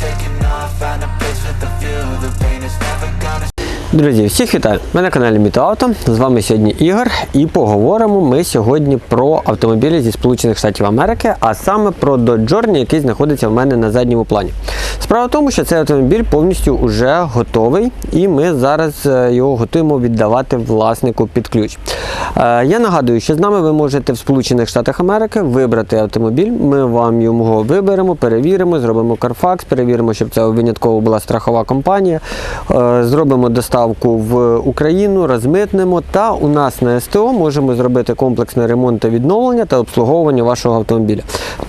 taking Друзі, всіх вітаю! Ми на каналі Мітоавто. З вами сьогодні Ігор, і поговоримо ми сьогодні про автомобілі зі Сполучених Штатів Америки, а саме про Dodge Journey, який знаходиться в мене на задньому плані. Справа в тому, що цей автомобіль повністю вже готовий, і ми зараз е, його готуємо віддавати власнику під ключ. Е, Я нагадую, що з нами ви можете в Сполучених Штатах Америки вибрати автомобіль. Ми вам його виберемо, перевіримо, зробимо Carfax, перевіримо, щоб це винятково була страхова компанія. Е, Зробимо доставку в Україну, розмитнемо та у нас на СТО можемо зробити комплексний ремонт та відновлення та обслуговування вашого автомобіля.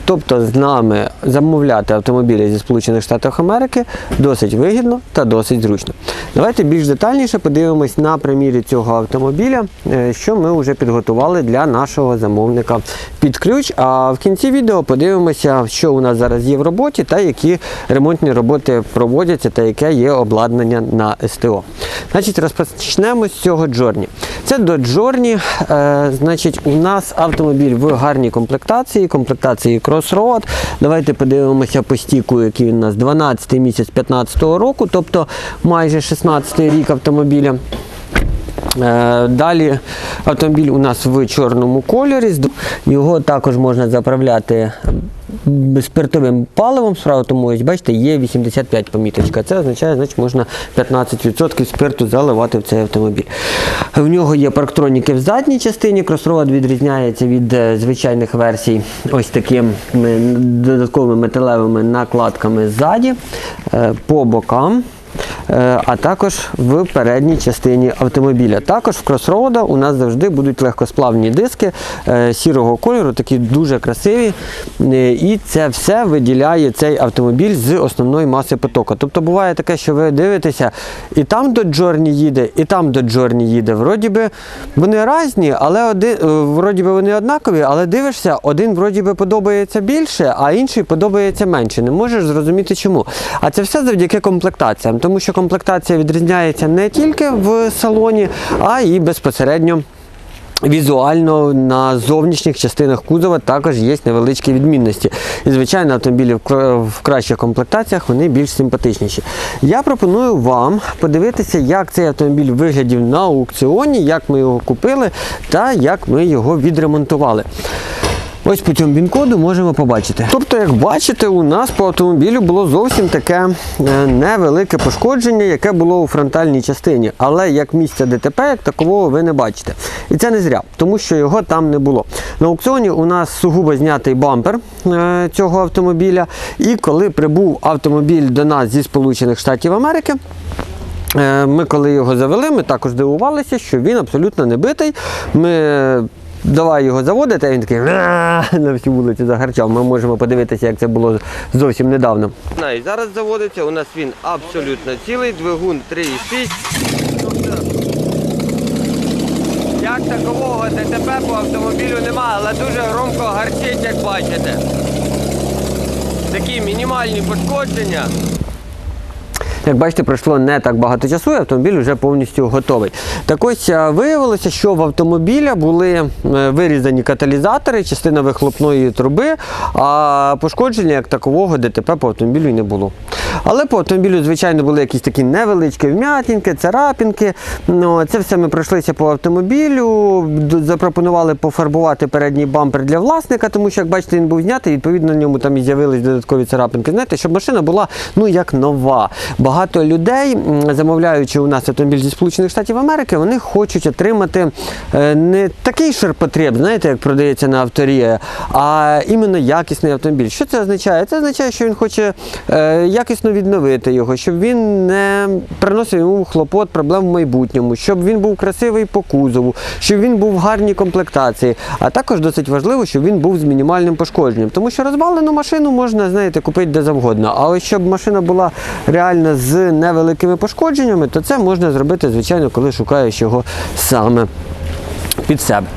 Тобто з нами замовляти автомобілі зі Сполучених Штатів Америки досить вигідно та досить зручно. Давайте більш детальніше подивимось на примірі цього автомобіля, е, що ми вже підготували для нашого замовника під ключ. А в кінці відео подивимося, що у нас зараз є в роботі та які ремонтні роботи проводяться та яке є обладнання на СТО. Значить, розпочнемо з цього Джорні. Це до Джорні, е, значить, у нас автомобіль в гарній комплектації, комплектації Crossroad. Давайте подивимося по стіку, який у нас 12 місяць 15 року, тобто майже 16 рік автомобіля. Е, Далі автомобіль у нас в чорному кольорі. Його також можна заправляти спиртовим паливом. Справа тому, ось бачите, є 85 поміточка. Це означає, значить можна 15% спирту заливати в цей автомобіль. В нього є парктроніки в задній частині. Crossroad відрізняється від е, звичайних версій ось такими додатковими металевими накладками ззаді, е, по бокам. Е, а також в передній частині автомобіля. Також в кросроуда у нас завжди будуть легкосплавні диски е, сірого кольору, такі дуже красиві. Е, І це все виділяє цей автомобіль з основної маси потоку. Тобто буває таке, що ви дивитеся, і там до Джорні їде, і там до Джорні їде. Вроді би вони різні, але один, вроді би вони однакові, але дивишся, один вроді би подобається більше, а інший подобається менше. Не можеш зрозуміти чому. А це все завдяки комплектаціям, тому що комплектація відрізняється не тільки в салоні, а і безпосередньо. Візуально на зовнішніх частинах кузова також є невеличкі відмінності. І, звичайно, автомобілі в кращих комплектаціях вони більш симпатичніші. Я пропоную вам подивитися, як цей автомобіль виглядів на аукціоні, як ми його купили та як ми його відремонтували. Ось по цьому він-коду можемо побачити. Тобто, як бачите, у нас по автомобілю було зовсім таке е, невелике пошкодження, яке було у фронтальній частині. Але як місця ДТП, як такового ви не бачите. І це не зря, тому що його там не було. На аукціоні у нас сугубо знятий бампер е, цього автомобіля. І коли прибув автомобіль до нас зі Сполучених Штатів Америки. Е, Ми коли його завели, ми також дивувалися, що він абсолютно не битий. Ми давай його заводити, а він такий на всю вулицю загарчав. Ми можемо подивитися, як це було зовсім недавно. І зараз заводиться, у нас він абсолютно цілий, двигун 3,6. Як такового ДТП по автомобілю немає, але дуже громко гарчить, як бачите. Такі мінімальні пошкодження. Як бачите, пройшло не так багато часу, і автомобіль вже повністю готовий. Так ось е, виявилося, що в автомобіля були е, вирізані каталізатори, частина вихлопної труби, а пошкодження як такового ДТП по автомобілю не було. Але по автомобілю, звичайно, були якісь такі невеличкі вм'ятінки, царапінки. Ну, це все ми пройшлися по автомобілю, запропонували пофарбувати передній бампер для власника, тому що, як бачите, він був знятий, відповідно, на ньому там і з'явились додаткові царапинки. Знаєте, щоб машина була ну як нова. Багато людей, замовляючи у нас автомобіль зі Сполучених Штатів Америки, вони хочуть отримати е, не такий ширпотреб, знаєте, як продається на авторі, а іменно якісний автомобіль. Що це означає? Це означає, що він хоче е, якісно відновити його, щоб він не приносив йому хлопот, проблем в майбутньому, щоб він був красивий по кузову, щоб він був в гарній комплектації. А також досить важливо, щоб він був з мінімальним пошкодженням. Тому що розвалену машину можна, знаєте, купити де завгодно. А ось щоб машина була реально з невеликими пошкодженнями, то це можна зробити, звичайно, коли шукаєш його саме під себе.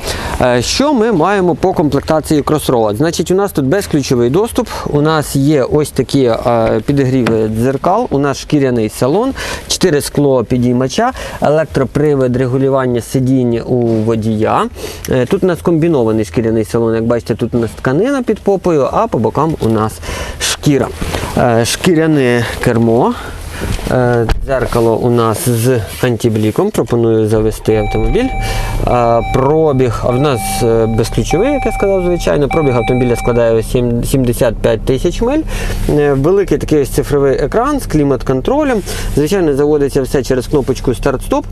Е, Що ми маємо по комплектації Crossroad? Значить, у нас тут безключовий доступ, у нас є ось такі е, підігріви дзеркал, у нас шкіряний салон, 4 скло підіймача, електропривід регулювання сидінь у водія. Е, Тут у нас комбінований шкіряний салон, як бачите, тут у нас тканина під попою, а по бокам у нас шкіра. Шкіряне кермо. Е, Дзеркало у нас з антибліком. Пропоную завести автомобіль. Е, Пробіг, в нас е, безключовий, як я сказав, звичайно. Пробіг автомобіля складає 75 тисяч миль. Великий такий ось цифровий екран з клімат-контролем. Звичайно, заводиться все через кнопочку старт-стоп.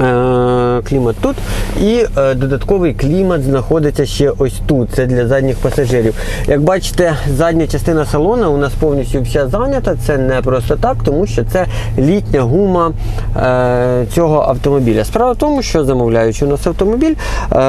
Е, Клімат тут. І е, додатковий клімат знаходиться ще ось тут. Це для задніх пасажирів. Як бачите, задня частина салону у нас повністю вся зайнята. Це не просто так, тому що це літня гума е, цього автомобіля. Справа в тому, що замовляючи у нас автомобіль,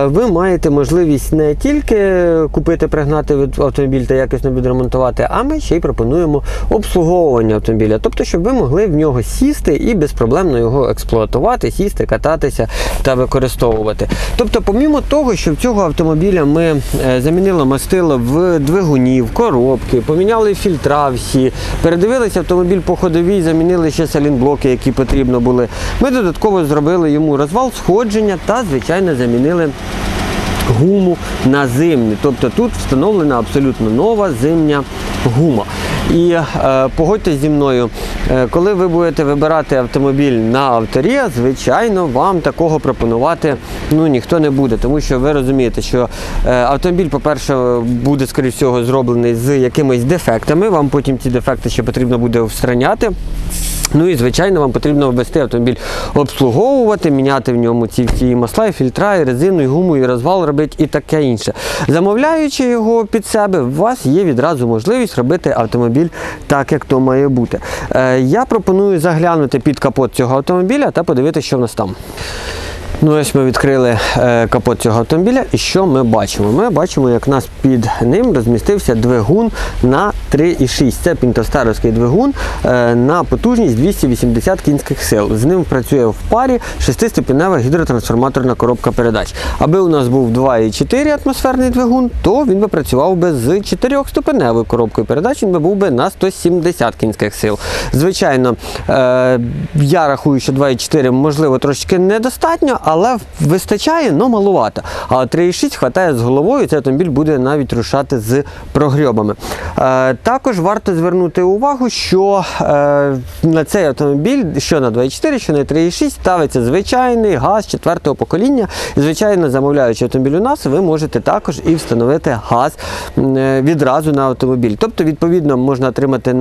ви маєте можливість не тільки купити, пригнати автомобіль та якісно відремонтувати, а ми ще й пропонуємо обслуговування автомобіля. Тобто, щоб ви могли в нього сісти і безпроблемно його експлуатувати, сісти, кататися та використовувати. Тобто, помімо того, що в цього автомобіля ми е, замінили мастило в двигуні, в коробки, поміняли фільтра всі, передивилися автомобіль по ходовій, замінили ще салінблоки, які потрібно були. Ми додатково зробили йому розвал сходження та, звичайно, замінили гуму на зимню. Тобто тут встановлена абсолютно нова зимня гума. І е, погодьтесь зі мною, е, коли ви будете вибирати автомобіль на авторія, звичайно, вам такого пропонувати ну, ніхто не буде. Тому що ви розумієте, що е, автомобіль, по-перше, буде, скоріш всього, зроблений з якимись дефектами. Вам потім ці дефекти ще потрібно буде встраняти. Ну і звичайно, вам потрібно ввести автомобіль обслуговувати, міняти в ньому ці всі масла, і фільтра, і резину, і гуму, і розвал робити, і таке інше. Замовляючи його під себе, у вас є відразу можливість робити автомобіль так, як то має бути. Е, я пропоную заглянути під капот цього автомобіля та подивитися, що в нас там. Ну, ось ми відкрили е, капот цього автомобіля, і що ми бачимо? Ми бачимо, як нас під ним розмістився двигун на 3,6. Це пінтостаровський двигун е, на потужність 280 кінських сил. З ним працює в парі шестиступенева гідротрансформаторна коробка передач. Аби у нас був 2,4 атмосферний двигун, то він би працював би з 4-ступеневою коробкою передач, він би був би на 170 кінських сил. Звичайно, е, я рахую, що 2,4 можливо трошки недостатньо, але вистачає, але малувато. А 3,6 хватає з головою, цей автомобіль буде навіть рушати з прогрьобами. Е, також варто звернути увагу, що е, на цей автомобіль, що на 2,4, що на 3,6 ставиться звичайний газ четвертого покоління. І, звичайно, замовляючи автомобіль у нас, ви можете також і встановити газ відразу на автомобіль. Тобто, відповідно, можна отримати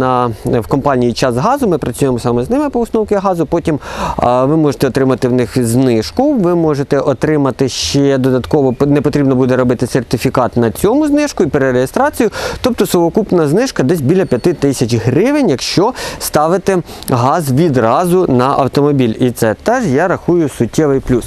в компанії час газу. Ми працюємо саме з ними по установці газу. Потім ви можете отримати в них знижку. Ви можете отримати ще додатково, не потрібно буде робити сертифікат на цьому знижку і перереєстрацію. Тобто совокупна знижка десь біля 5 тисяч гривень, якщо ставити газ відразу на автомобіль. І це теж я рахую суттєвий плюс.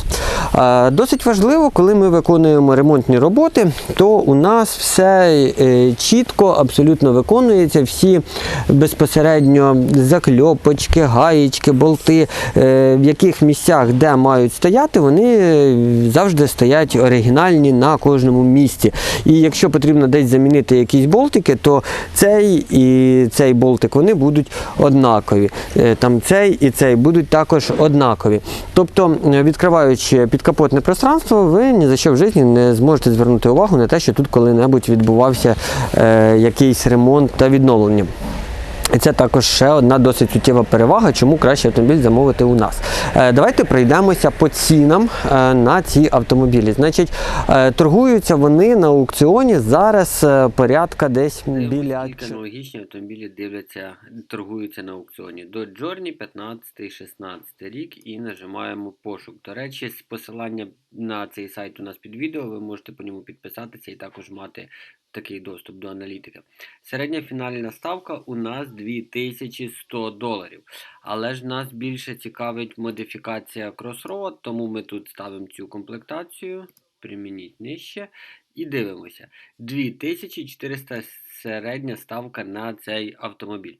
Досить важливо, коли ми виконуємо ремонтні роботи, то у нас все е, чітко, абсолютно виконується. Всі безпосередньо закльопочки, гаєчки, болти, е, в яких місцях, де мають стояти, вони завжди стоять оригінальні на кожному місці. І якщо потрібно десь замінити якісь болтики, то цей і цей болтик вони будуть однакові. Е, Там цей і цей будуть також однакові. Тобто, е, відкриваючи підкапотне пространство, ви ні за що в житті не зможете звернути увагу на те, що тут коли-небудь відбувався якийсь ремонт та відновлення. І це також ще одна досить суттєва перевага, чому краще автомобіль замовити у нас. Е, давайте пройдемося по цінам е, на ці автомобілі. Значить, е, торгуються вони на аукціоні зараз порядка десь біля. аналогічні автомобілі дивляться, торгуються на аукціоні. До Journey 15-16 рік і нажимаємо пошук. До речі, з посилання на цей сайт у нас під відео, ви можете по ньому підписатися і також мати такий доступ до аналітики. Середня фінальна ставка у нас 2100 доларів. Але ж нас більше цікавить модифікація Crossroad, тому ми тут ставимо цю комплектацію. Примініть нижче і дивимося. 2400 середня ставка на цей автомобіль.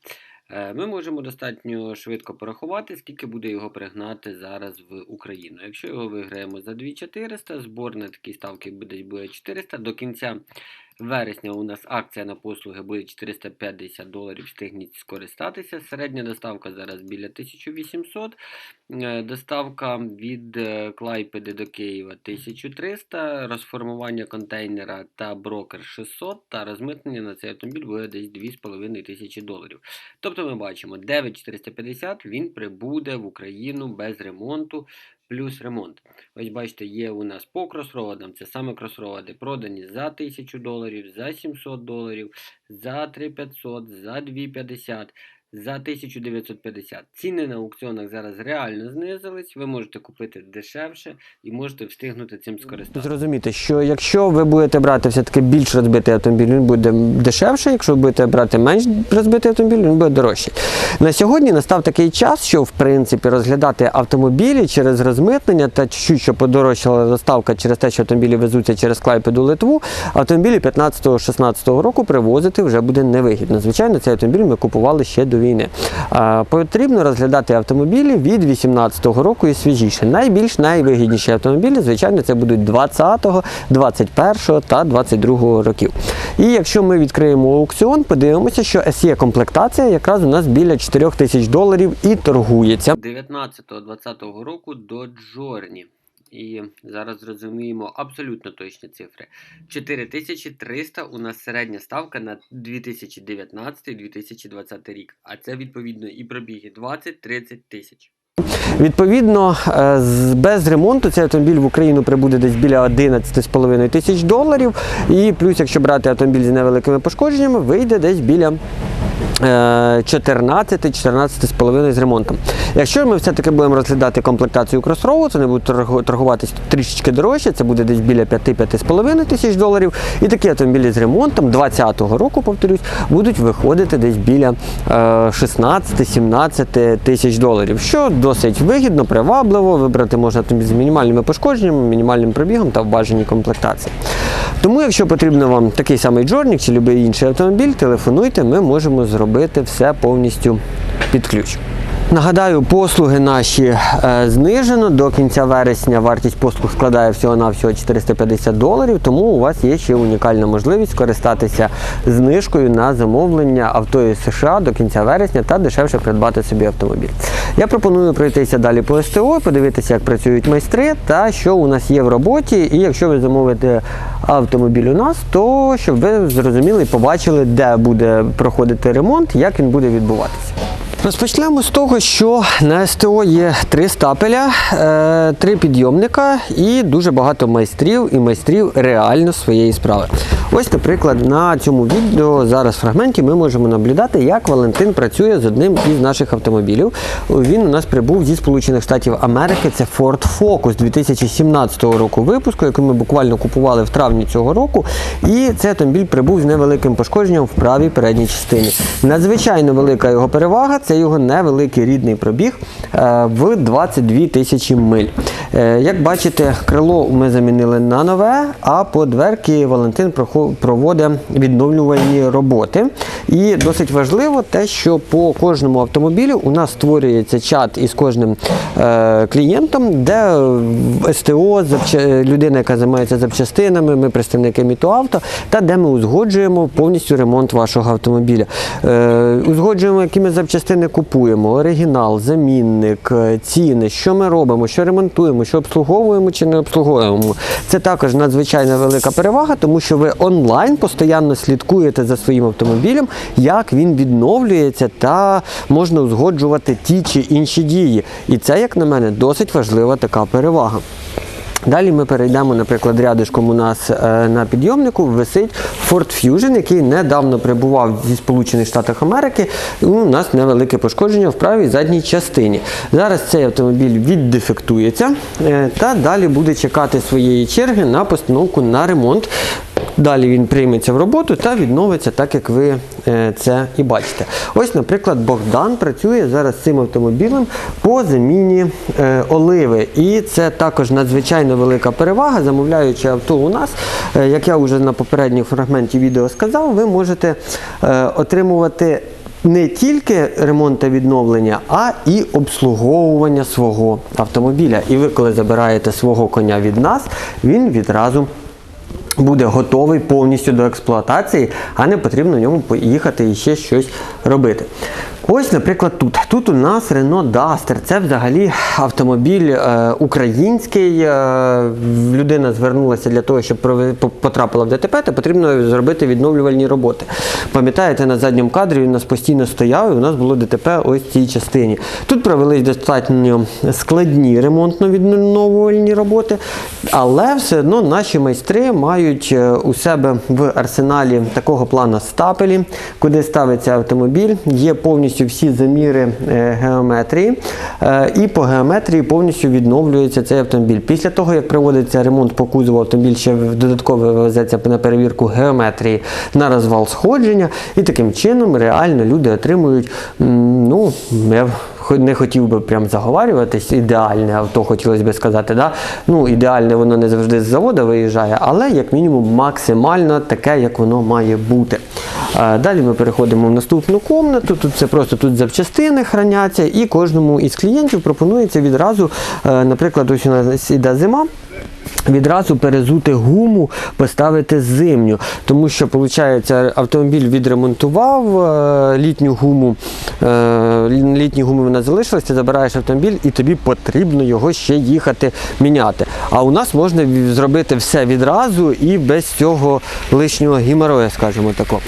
Е, Ми можемо достатньо швидко порахувати, скільки буде його пригнати зараз в Україну. Якщо його виграємо за 2400, збор на такі ставки буде, буде 400. До кінця вересня у нас акція на послуги буде 450 доларів, встигніть скористатися. Середня доставка зараз біля 1800. Е, Доставка від е, Клайпеди до Києва 1300, розформування контейнера та брокер 600 та розмитнення на цей автомобіль буде десь 2500 доларів. Тобто ми бачимо 9450 він прибуде в Україну без ремонту плюс ремонт. Ось бачите, є у нас по кросроводам, це саме кросроводи, продані за 1000 доларів, за 700 доларів, за 3500, за 250, за 1950. Ціни на аукціонах зараз реально знизились, ви можете купити дешевше і можете встигнути цим скористатися. Зрозуміти, що якщо ви будете брати все-таки більш розбитий автомобіль, він буде дешевше. Якщо ви будете брати менш розбитий автомобіль, він буде дорожчий. На сьогодні настав такий час, що в принципі розглядати автомобілі через розмитнення та чуть що подорожчала доставка через те, що автомобілі везуться через Клайпеду Литву, автомобілі 15-16 року привозити вже буде невигідно. Звичайно, цей автомобіль ми купували ще до війни. Потрібно розглядати автомобілі від 18-го року і свіжіше. Найбільш найвигідніші автомобілі, звичайно, це будуть 20-го, 21-го та 22-го років. І якщо ми відкриємо аукціон, подивимося, що SE комплектація якраз у нас біля 4 тисяч доларів і торгується. 19-20 року до Джорні. І зараз зрозуміємо абсолютно точні цифри. 4300 у нас середня ставка на 2019-2020 рік. А це відповідно і пробіги 20-30 тисяч. Відповідно, е, без ремонту цей автомобіль в Україну прибуде десь біля 11,5 тисяч доларів. І плюс, якщо брати автомобіль з невеликими пошкодженнями, вийде десь біля 14-14,5 з ремонтом. Якщо ми все-таки будемо розглядати комплектацію кросрову, це не буде торгу- торгуватись трішечки дорожче, це буде десь біля 5-5,5 тисяч доларів. І такі автомобілі з ремонтом 20-го року, повторюсь, будуть виходити десь біля е, 16-17 тисяч доларів, що досить вигідно, привабливо. Вибрати можна з мінімальними пошкодженнями, мінімальним пробігом та в бажаній комплектації. Тому, якщо потрібно вам такий самий Джорнік чи будь-який інший автомобіль, телефонуйте, ми можемо зробити все повністю під ключ. Нагадаю, послуги наші е, знижено до кінця вересня. Вартість послуг складає всього-навсього 450 доларів, тому у вас є ще унікальна можливість скористатися знижкою на замовлення авто із США до кінця вересня та дешевше придбати собі автомобіль. Я пропоную пройтися далі по СТО, подивитися, як працюють майстри та що у нас є в роботі. І якщо ви замовите автомобіль у нас, то щоб ви зрозуміли і побачили, де буде проходити ремонт, як він буде відбуватися. Розпочнемо з того, що на СТО є три стапеля, е, три підйомника і дуже багато майстрів і майстрів реально своєї справи. Ось, наприклад, на цьому відео зараз в фрагменті ми можемо наблюдати, як Валентин працює з одним із наших автомобілів. Він у нас прибув зі Сполучених Штатів Америки. Це Ford Focus 2017 року випуску, який ми буквально купували в травні цього року. І цей автомобіль прибув з невеликим пошкодженням в правій передній частині. Надзвичайно велика його перевага це його невеликий рідний пробіг е, в 22 тисячі миль. Е, Як бачите, крило ми замінили на нове, а по дверки Валентин проводить відновлювальні роботи. І досить важливо те, що по кожному автомобілю у нас створюється чат із кожним е, клієнтом, де СТО людина, яка займається запчастинами, ми представники Мітоавто, та де ми узгоджуємо повністю ремонт вашого автомобіля. Узгоджуємо, які ми запчастини купуємо, оригінал, замінник, е, ціни, що ми робимо, що ремонтуємо, що обслуговуємо чи не обслуговуємо. Це також надзвичайно велика перевага, тому що ви онлайн постійно слідкуєте за своїм автомобілем, як він відновлюється, та можна узгоджувати ті чи інші дії. І це, як на мене, досить важлива така перевага. Далі ми перейдемо, наприклад, рядишком у нас е, на підйомнику висить Ford Fusion, який недавно прибував зі Сполучених Штатів Америки. У нас невелике пошкодження в правій задній частині. Зараз цей автомобіль віддефектується е, та далі буде чекати своєї черги на постановку на ремонт. Далі він прийметься в роботу та відновиться так, як ви е, це і бачите. Ось, наприклад, Богдан працює зараз цим автомобілем по заміні е, оливи. І це також надзвичайно велика перевага. Замовляючи авто у нас, е, як я вже на попередньому фрагменті відео сказав, ви можете отримувати не тільки ремонт та відновлення, а і обслуговування свого автомобіля. І ви, коли забираєте свого коня від нас, він відразу буде готовий повністю до експлуатації, а не потрібно в ньому поїхати і ще щось робити. Ось, наприклад, тут. Тут у нас Renault Duster. Це взагалі автомобіль е, український. Е, людина звернулася для того, щоб потрапила в ДТП, то потрібно зробити відновлювальні роботи. Пам'ятаєте, на задньому кадрі у нас постійно стояв, і у нас було ДТП ось в цій частині. Тут провелись достатньо складні ремонтно-відновлювальні роботи, але все одно наші майстри мають е, у себе в арсеналі такого плана стапелі, куди ставиться автомобіль. Є повністю всі заміри е, геометрії, е, і по геометрії повністю відновлюється цей автомобіль. Після того, як проводиться ремонт по кузову, автомобіль ще додатково везеться на перевірку геометрії на розвал сходження, і таким чином реально люди отримують, ну, не хотів би прям заговарюватись, ідеальне авто, хотілося б сказати. Да? Ну, ідеальне воно не завжди з заводу виїжджає, але як мінімум максимально таке, як воно має бути. Е, Далі ми переходимо в наступну комнату. Тут це просто тут запчастини храняться, і кожному із клієнтів пропонується відразу, е, наприклад, ось у нас іде зима. Відразу перезути гуму, поставити зимню, тому що виходить, автомобіль відремонтував е, літню гуму, е, літні гуми вона залишилась, ти забираєш автомобіль і тобі потрібно його ще їхати міняти. А у нас можна зробити все відразу і без цього лишнього геморроя, скажімо тако.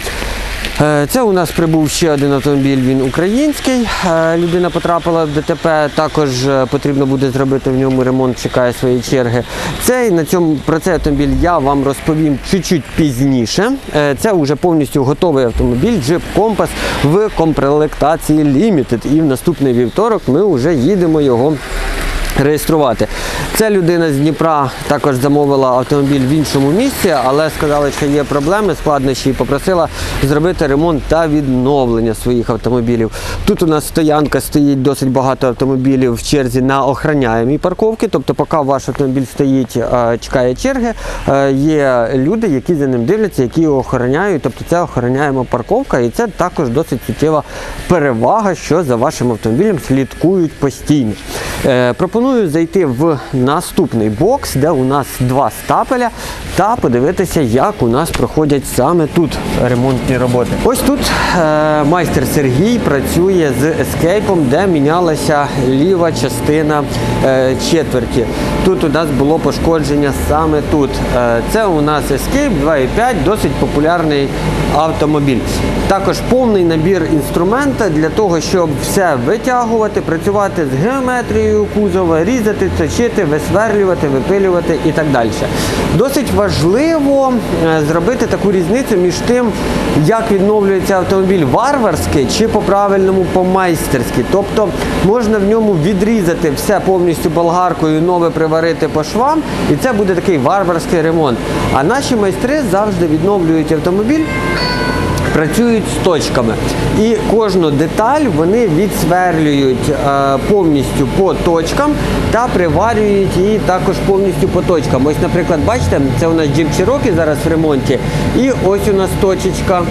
Е, Це у нас прибув ще один автомобіль, він український. Е, Людина потрапила в ДТП, також е, потрібно буде зробити в ньому ремонт, чекає своєї черги. Цей, на цьому, про цей автомобіль я вам розповім чуть-чуть пізніше. Це вже повністю готовий автомобіль Jeep Compass в комплектації Limited. І в наступний вівторок ми вже їдемо його реєструвати. Ця людина з Дніпра також замовила автомобіль в іншому місці, але сказала, що є проблеми, складнощі і попросила зробити ремонт та відновлення своїх автомобілів. Тут у нас стоянка стоїть досить багато автомобілів в черзі на охороняємій парковці. Тобто, поки ваш автомобіль стоїть, е, чекає черги, е, є люди, які за ним дивляться, які його охороняють. Тобто це охороняєма парковка, і це також досить суттєва перевага, що за вашим автомобілем слідкують постійно. Е, Пропоную зайти в наступний бокс, де у нас два стапеля, та подивитися, як у нас проходять саме тут ремонтні роботи. Ось тут е, майстер Сергій працює з ескейпом, де мінялася ліва частина е, четверті. Тут у нас було пошкодження саме тут. Е, це у нас Escape 2.5, досить популярний автомобіль. Також повний набір інструмента для того, щоб все витягувати, працювати з геометрією кузова, різати, точити, висверлювати, випилювати і так далі. Досить важливо е, зробити таку різницю між тим, як відновлюється автомобіль варварський чи по-правильному по-майстерськи. Тобто можна в ньому відрізати все повністю болгаркою, нове приварити по швам, і це буде такий варварський ремонт. А наші майстри завжди відновлюють автомобіль працюють з точками. І кожну деталь вони відсверлюють е, повністю по точкам та приварюють її також повністю по точкам. Ось, наприклад, бачите, це у нас джип Cherokee зараз в ремонті. І ось у нас точечка.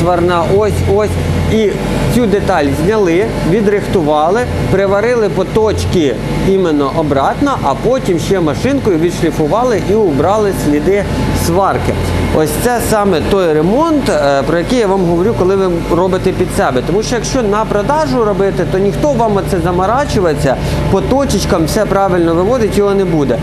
Сварна, ось, ось. І цю деталь зняли, відрихтували, приварили по точці іменно обратно, а потім ще машинкою відшліфували і убрали сліди сварки. Ось це саме той ремонт, е, про який я вам говорю, коли ви робите під себе. Тому що якщо на продажу робити, то ніхто вам оце заморачується, по точечкам все правильно виводить, його не буде.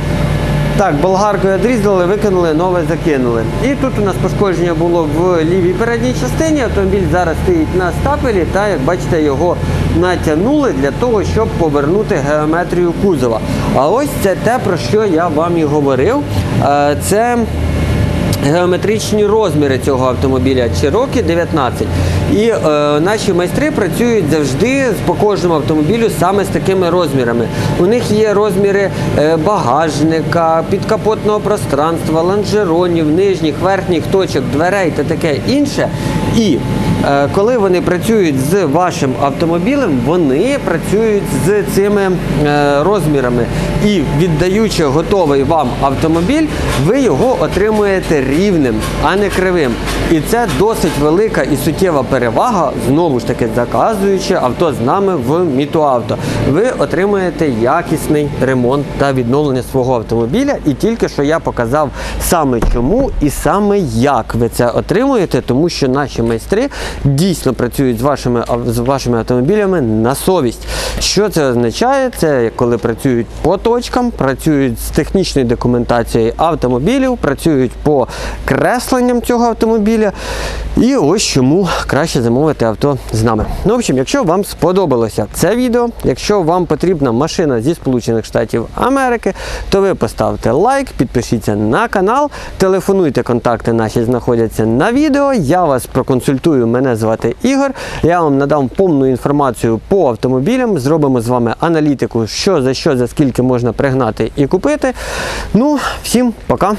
Так, болгаркою відрізали, викинули, нове закинули. І тут у нас пошкодження було в лівій передній частині. Автомобіль зараз стоїть на стапелі, та як бачите, його натягнули для того, щоб повернути геометрію кузова. А ось це те, про що я вам і говорив. Е, Це геометричні розміри цього автомобіля Cherokee 19. І е, наші майстри працюють завжди по кожному автомобілю саме з такими розмірами. У них є розміри е, багажника, підкапотного пространства, лонжеронів, нижніх, верхніх точок, дверей та таке інше. І е, коли вони працюють з вашим автомобілем, вони працюють з цими е, розмірами. І віддаючи готовий вам автомобіль, ви його отримуєте рівним, а не кривим. І це досить велика і суттєва перевага, знову ж таки заказуючи авто з нами в Мітуавто. Ви отримуєте якісний ремонт та відновлення свого автомобіля. І тільки що я показав саме чому і саме як ви це отримуєте, тому що наші майстри дійсно працюють з вашими, з вашими автомобілями на совість. Що це означає? Це коли працюють по точкам, працюють з технічною документацією автомобілів, працюють по кресленням цього автомобіля. І ось чому краще замовити авто з нами. Ну, в общем, якщо вам сподобалося це відео, якщо вам потрібна машина зі Сполучених Штатів Америки, то ви поставте лайк, підпишіться на канал, телефонуйте, контакти наші знаходяться на відео. Я вас проконсультую. Мене звати Ігор. Я вам надам повну інформацію по автомобілям. Зробимо з вами аналітику, що за що, за скільки можна пригнати і купити. Ну, всім пока.